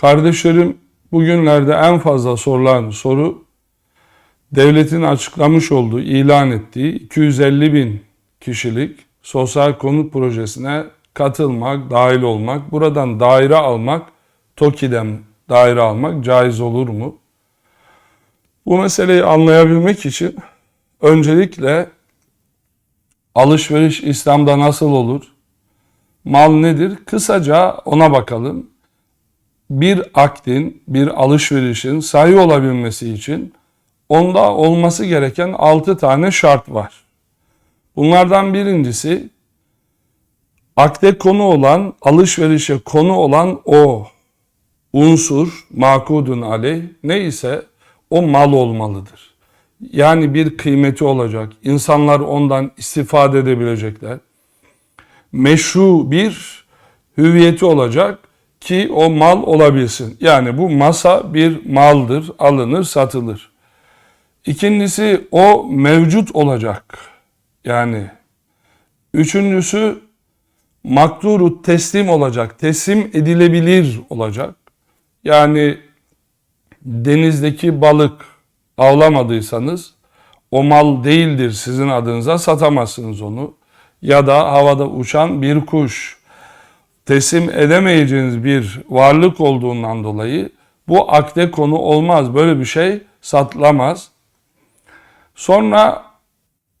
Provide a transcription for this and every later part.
Kardeşlerim bugünlerde en fazla sorulan soru devletin açıklamış olduğu, ilan ettiği 250 bin kişilik sosyal konut projesine katılmak, dahil olmak, buradan daire almak, TOKİ'den daire almak caiz olur mu? Bu meseleyi anlayabilmek için öncelikle alışveriş İslam'da nasıl olur? Mal nedir? Kısaca ona bakalım. Bir akdin, bir alışverişin sahih olabilmesi için onda olması gereken 6 tane şart var. Bunlardan birincisi akde konu olan, alışverişe konu olan o unsur, makudun aleyh neyse o mal olmalıdır. Yani bir kıymeti olacak. İnsanlar ondan istifade edebilecekler. Meşru bir hüviyeti olacak ki o mal olabilsin. Yani bu masa bir maldır, alınır, satılır. İkincisi o mevcut olacak. Yani üçüncüsü makduru teslim olacak, teslim edilebilir olacak. Yani denizdeki balık avlamadıysanız o mal değildir sizin adınıza satamazsınız onu. Ya da havada uçan bir kuş teslim edemeyeceğiniz bir varlık olduğundan dolayı bu akde konu olmaz. Böyle bir şey satılamaz. Sonra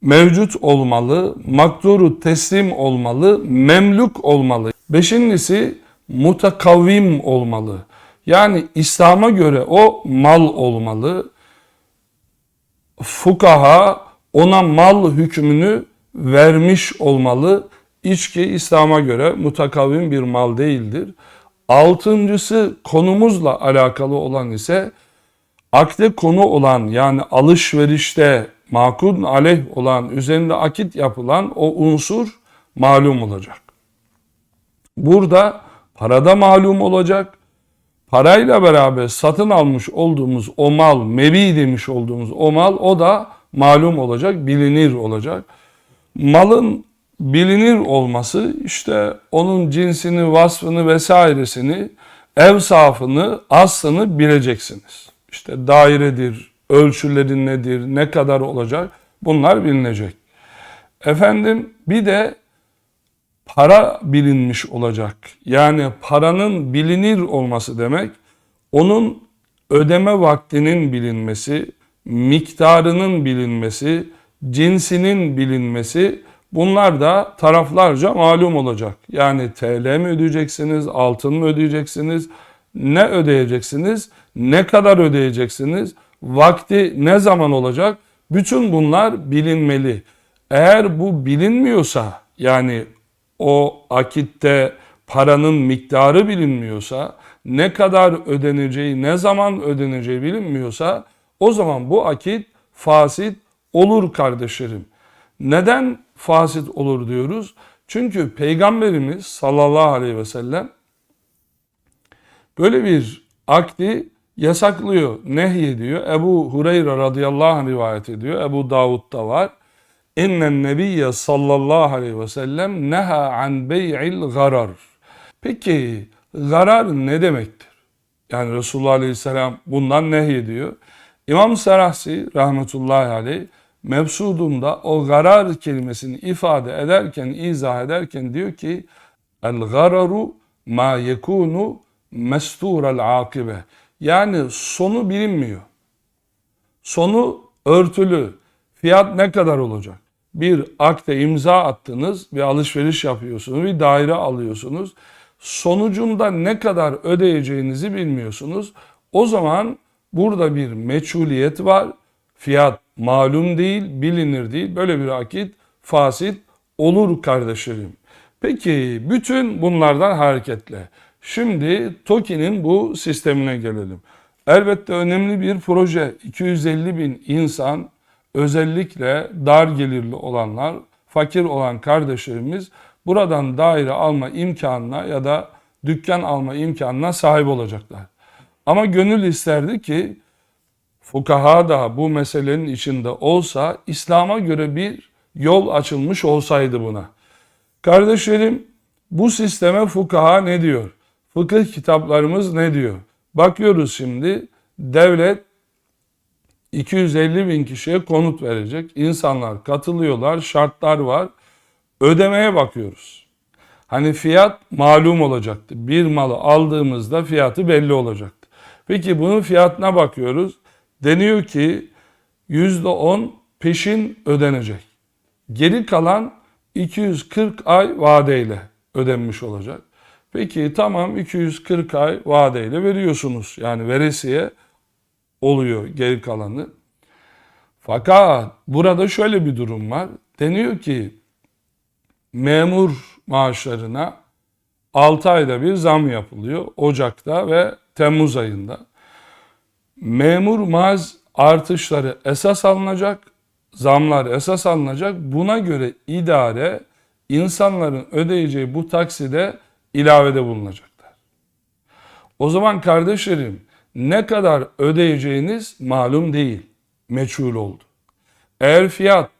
mevcut olmalı, makduru teslim olmalı, memluk olmalı. Beşincisi mutakavvim olmalı. Yani İslam'a göre o mal olmalı. Fukaha ona mal hükmünü vermiş olmalı. İçki İslam'a göre mutakavvim bir mal değildir. Altıncısı konumuzla alakalı olan ise akde konu olan yani alışverişte makul aleyh olan üzerinde akit yapılan o unsur malum olacak. Burada parada malum olacak. Parayla beraber satın almış olduğumuz o mal, mebi demiş olduğumuz o mal o da malum olacak, bilinir olacak. Malın bilinir olması işte onun cinsini, vasfını vesairesini, ev safını, aslını bileceksiniz. İşte dairedir, ölçüleri nedir, ne kadar olacak bunlar bilinecek. Efendim bir de para bilinmiş olacak. Yani paranın bilinir olması demek onun ödeme vaktinin bilinmesi, miktarının bilinmesi, cinsinin bilinmesi bunlar da taraflarca malum olacak. Yani TL mi ödeyeceksiniz, altın mı ödeyeceksiniz, ne ödeyeceksiniz, ne kadar ödeyeceksiniz, vakti ne zaman olacak? Bütün bunlar bilinmeli. Eğer bu bilinmiyorsa yani o akitte paranın miktarı bilinmiyorsa, ne kadar ödeneceği, ne zaman ödeneceği bilinmiyorsa o zaman bu akit fasit olur kardeşlerim. Neden fasit olur diyoruz? Çünkü Peygamberimiz sallallahu aleyhi ve sellem böyle bir akdi yasaklıyor, nehyediyor. Ebu Hureyre radıyallahu anh rivayet ediyor. Ebu Davud'da var. İnnen nebiyye sallallahu aleyhi ve sellem neha an bey'il garar. Peki garar ne demektir? Yani Resulullah aleyhisselam bundan nehyediyor. İmam Serahsi rahmetullahi aleyh mevsudunda o garar kelimesini ifade ederken, izah ederken diyor ki el gararu ma yekunu mesturel akibe. Yani sonu bilinmiyor. Sonu örtülü. Fiyat ne kadar olacak? Bir akte imza attınız, bir alışveriş yapıyorsunuz, bir daire alıyorsunuz. Sonucunda ne kadar ödeyeceğinizi bilmiyorsunuz. O zaman burada bir meçhuliyet var. Fiyat malum değil, bilinir değil. Böyle bir akit fasit olur kardeşlerim. Peki bütün bunlardan hareketle şimdi TOKİ'nin bu sistemine gelelim. Elbette önemli bir proje. 250 bin insan özellikle dar gelirli olanlar, fakir olan kardeşlerimiz buradan daire alma imkanına ya da dükkan alma imkanına sahip olacaklar. Ama gönül isterdi ki fukaha da bu meselenin içinde olsa İslam'a göre bir yol açılmış olsaydı buna. Kardeşlerim bu sisteme fukaha ne diyor? Fıkıh kitaplarımız ne diyor? Bakıyoruz şimdi devlet 250 bin kişiye konut verecek. İnsanlar katılıyorlar, şartlar var. Ödemeye bakıyoruz. Hani fiyat malum olacaktı. Bir malı aldığımızda fiyatı belli olacaktı. Peki bunun fiyatına bakıyoruz. Deniyor ki %10 peşin ödenecek. Geri kalan 240 ay vadeyle ödenmiş olacak. Peki tamam 240 ay vadeyle veriyorsunuz. Yani veresiye oluyor geri kalanı. Fakat burada şöyle bir durum var. Deniyor ki memur maaşlarına 6 ayda bir zam yapılıyor. Ocak'ta ve Temmuz ayında. Memur maaş artışları esas alınacak, zamlar esas alınacak. Buna göre idare insanların ödeyeceği bu takside ilavede bulunacaklar. O zaman kardeşlerim ne kadar ödeyeceğiniz malum değil, meçhul oldu. Eğer fiyat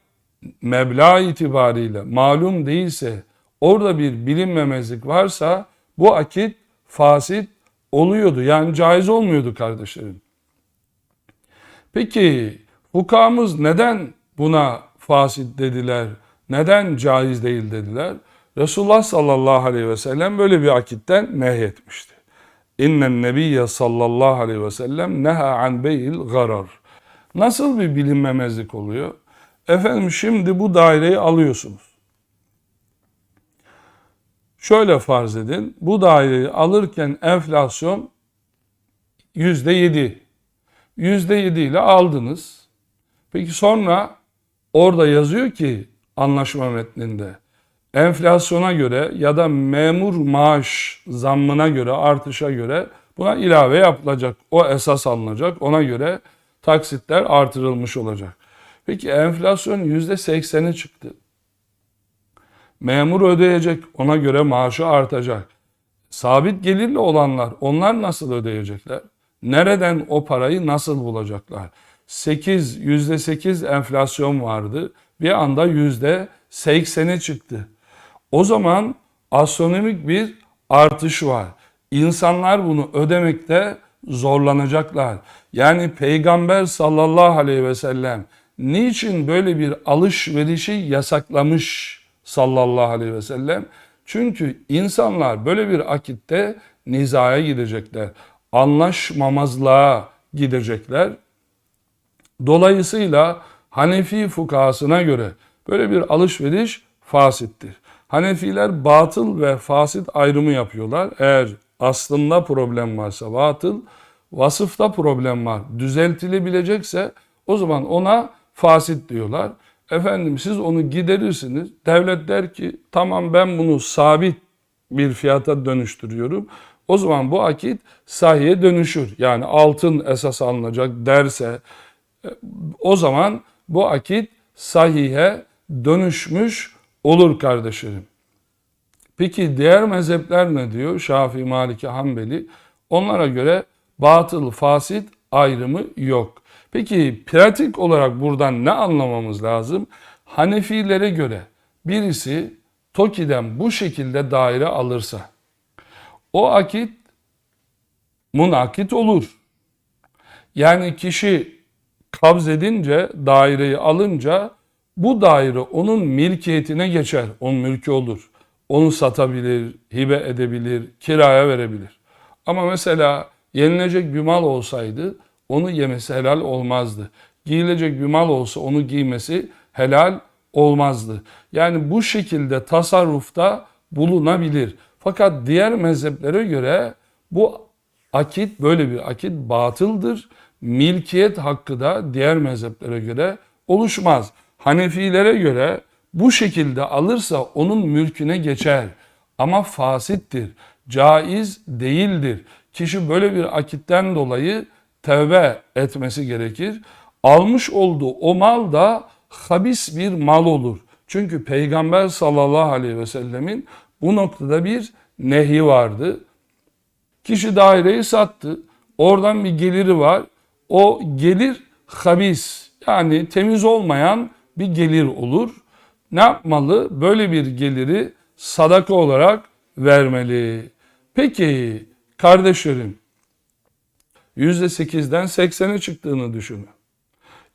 meblağ itibariyle malum değilse, orada bir bilinmemezlik varsa bu akit fasit oluyordu. Yani caiz olmuyordu kardeşlerim. Peki hukamız neden buna fasit dediler? Neden caiz değil dediler? Resulullah sallallahu aleyhi ve sellem böyle bir akitten nehyetmişti. İnnen nebiyye sallallahu aleyhi ve sellem neha an beyil garar. Nasıl bir bilinmemezlik oluyor? Efendim şimdi bu daireyi alıyorsunuz. Şöyle farz edin. Bu daireyi alırken enflasyon yüzde yedi. Yüzde yedi ile aldınız. Peki sonra orada yazıyor ki anlaşma metninde enflasyona göre ya da memur maaş zammına göre artışa göre buna ilave yapılacak. O esas alınacak. Ona göre taksitler artırılmış olacak. Peki enflasyon yüzde sekseni çıktı. Memur ödeyecek. Ona göre maaşı artacak. Sabit gelirli olanlar onlar nasıl ödeyecekler? Nereden o parayı nasıl bulacaklar? 8, yüzde 8 enflasyon vardı. Bir anda yüzde 80'e çıktı. O zaman astronomik bir artış var. İnsanlar bunu ödemekte zorlanacaklar. Yani Peygamber sallallahu aleyhi ve sellem niçin böyle bir alışverişi yasaklamış sallallahu aleyhi ve sellem? Çünkü insanlar böyle bir akitte nizaya gidecekler. Anlaşmamazlığa gidecekler. Dolayısıyla Hanefi fukasına göre böyle bir alışveriş fasittir. Hanefiler batıl ve fasit ayrımı yapıyorlar. Eğer aslında problem varsa batıl, vasıfta problem var, düzeltilebilecekse o zaman ona fasit diyorlar. Efendim siz onu giderirsiniz. Devlet der ki tamam ben bunu sabit bir fiyata dönüştürüyorum. O zaman bu akit sahiye dönüşür. Yani altın esas alınacak derse e, o zaman bu akit sahihe dönüşmüş olur kardeşlerim. Peki diğer mezhepler ne diyor? Şafii, Maliki, Hanbeli. Onlara göre batıl, fasit ayrımı yok. Peki pratik olarak buradan ne anlamamız lazım? Hanefilere göre birisi TOKİ'den bu şekilde daire alırsa o akit munakit olur. Yani kişi kabz edince, daireyi alınca bu daire onun milkiyetine geçer. Onun mülkü olur. Onu satabilir, hibe edebilir, kiraya verebilir. Ama mesela yenilecek bir mal olsaydı onu yemesi helal olmazdı. Giyilecek bir mal olsa onu giymesi helal olmazdı. Yani bu şekilde tasarrufta bulunabilir. Fakat diğer mezheplere göre bu akit böyle bir akit batıldır. Milkiyet hakkı da diğer mezheplere göre oluşmaz. Hanefilere göre bu şekilde alırsa onun mülküne geçer. Ama fasittir, caiz değildir. Kişi böyle bir akitten dolayı tevbe etmesi gerekir. Almış olduğu o mal da habis bir mal olur. Çünkü Peygamber sallallahu aleyhi ve sellemin bu noktada bir nehi vardı. Kişi daireyi sattı. Oradan bir geliri var. O gelir habis yani temiz olmayan bir gelir olur. Ne yapmalı? Böyle bir geliri sadaka olarak vermeli. Peki kardeşlerim %8'den 80'e çıktığını düşünün.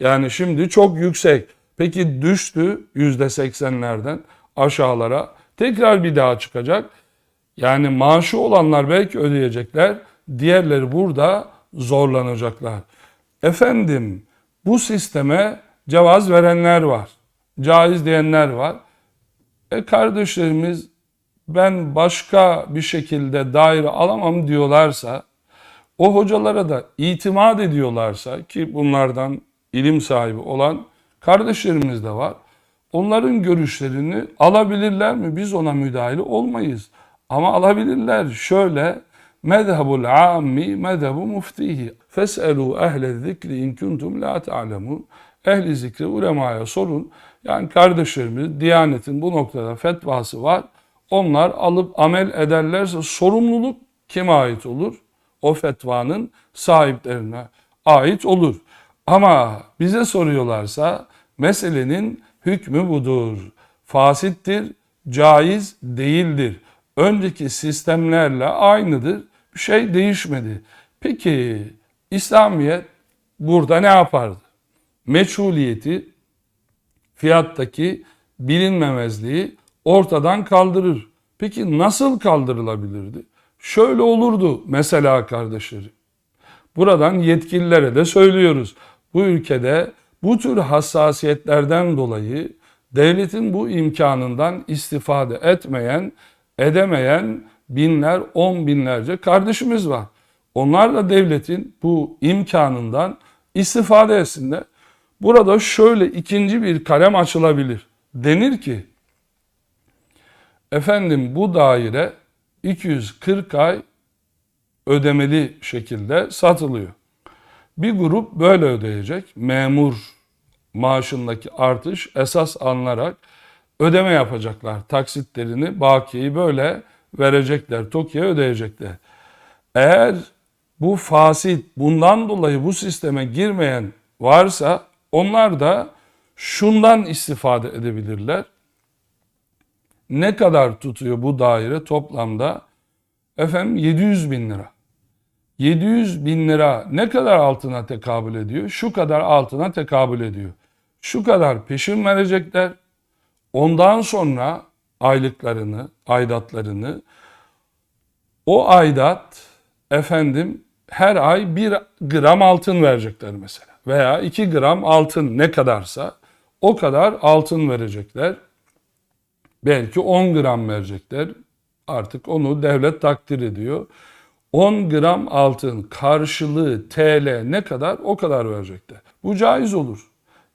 Yani şimdi çok yüksek. Peki düştü %80'lerden aşağılara. Tekrar bir daha çıkacak. Yani maaşı olanlar belki ödeyecekler. Diğerleri burada zorlanacaklar. Efendim bu sisteme cevaz verenler var. Caiz diyenler var. E kardeşlerimiz ben başka bir şekilde daire alamam diyorlarsa o hocalara da itimat ediyorlarsa ki bunlardan ilim sahibi olan kardeşlerimiz de var. Onların görüşlerini alabilirler mi? Biz ona müdahale olmayız. Ama alabilirler. Şöyle mezhebul ammi mezhebu muftihi. Feselu ehle zikri in kuntum la ta'lemun. Ehli zikri ulemaya sorun. Yani kardeşlerimiz Diyanet'in bu noktada fetvası var. Onlar alıp amel ederlerse sorumluluk kime ait olur? O fetvanın sahiplerine ait olur. Ama bize soruyorlarsa meselenin hükmü budur. Fasittir, caiz değildir. Önceki sistemlerle aynıdır. Bir şey değişmedi. Peki İslamiyet burada ne yapardı? Meçhuliyeti, fiyattaki bilinmemezliği ortadan kaldırır. Peki nasıl kaldırılabilirdi? Şöyle olurdu mesela kardeşlerim. Buradan yetkililere de söylüyoruz. Bu ülkede bu tür hassasiyetlerden dolayı devletin bu imkanından istifade etmeyen, edemeyen binler, on binlerce kardeşimiz var. Onlar da devletin bu imkanından istifade etsinler. Burada şöyle ikinci bir kalem açılabilir. Denir ki, efendim bu daire 240 ay ödemeli şekilde satılıyor. Bir grup böyle ödeyecek. Memur maaşındaki artış esas alınarak ödeme yapacaklar. Taksitlerini, bakiyeyi böyle verecekler. TOKİ'ye ödeyecekler. Eğer bu fasit, bundan dolayı bu sisteme girmeyen varsa onlar da şundan istifade edebilirler. Ne kadar tutuyor bu daire toplamda? Efendim 700 bin lira. 700 bin lira ne kadar altına tekabül ediyor? Şu kadar altına tekabül ediyor. Şu kadar peşin verecekler. Ondan sonra aylıklarını, aidatlarını o aidat efendim her ay bir gram altın verecekler mesela. Veya iki gram altın ne kadarsa o kadar altın verecekler. Belki 10 gram verecekler. Artık onu devlet takdir ediyor. 10 gram altın karşılığı TL ne kadar o kadar verecekler. Bu caiz olur.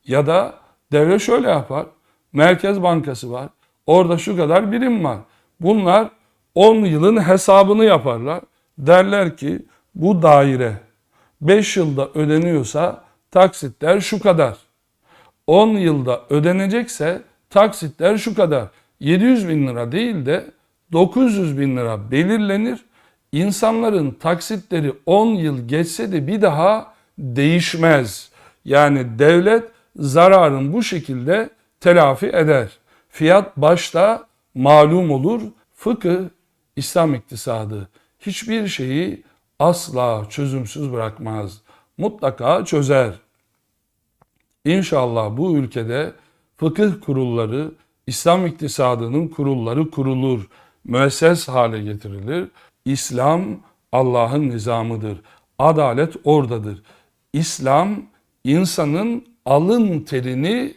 Ya da devlet şöyle yapar. Merkez Bankası var. Orada şu kadar birim var. Bunlar 10 yılın hesabını yaparlar. Derler ki bu daire 5 yılda ödeniyorsa taksitler şu kadar. 10 yılda ödenecekse taksitler şu kadar. 700 bin lira değil de 900 bin lira belirlenir. İnsanların taksitleri 10 yıl geçse de bir daha değişmez. Yani devlet zararın bu şekilde telafi eder. Fiyat başta malum olur. Fıkıh, İslam iktisadı hiçbir şeyi asla çözümsüz bırakmaz. Mutlaka çözer. İnşallah bu ülkede fıkıh kurulları, İslam iktisadının kurulları kurulur, müesses hale getirilir. İslam Allah'ın nizamıdır. Adalet oradadır. İslam insanın alın terini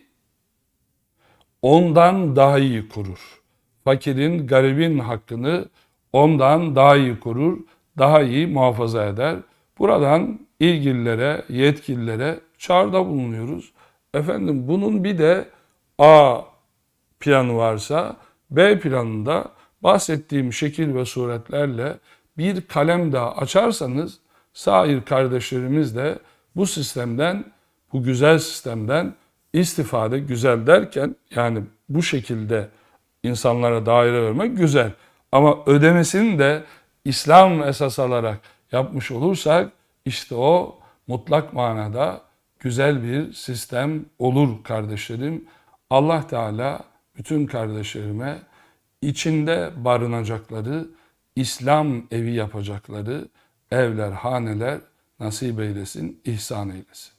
ondan daha iyi kurur. Fakirin, garibin hakkını ondan daha iyi korur, daha iyi muhafaza eder. Buradan ilgililere, yetkililere çağrıda bulunuyoruz. Efendim bunun bir de A planı varsa B planında bahsettiğim şekil ve suretlerle bir kalem daha açarsanız sair kardeşlerimiz de bu sistemden, bu güzel sistemden istifade güzel derken yani bu şekilde insanlara daire vermek güzel. Ama ödemesini de İslam esas alarak yapmış olursak işte o mutlak manada güzel bir sistem olur kardeşlerim. Allah Teala bütün kardeşlerime içinde barınacakları, İslam evi yapacakları evler, haneler nasip eylesin, ihsan eylesin.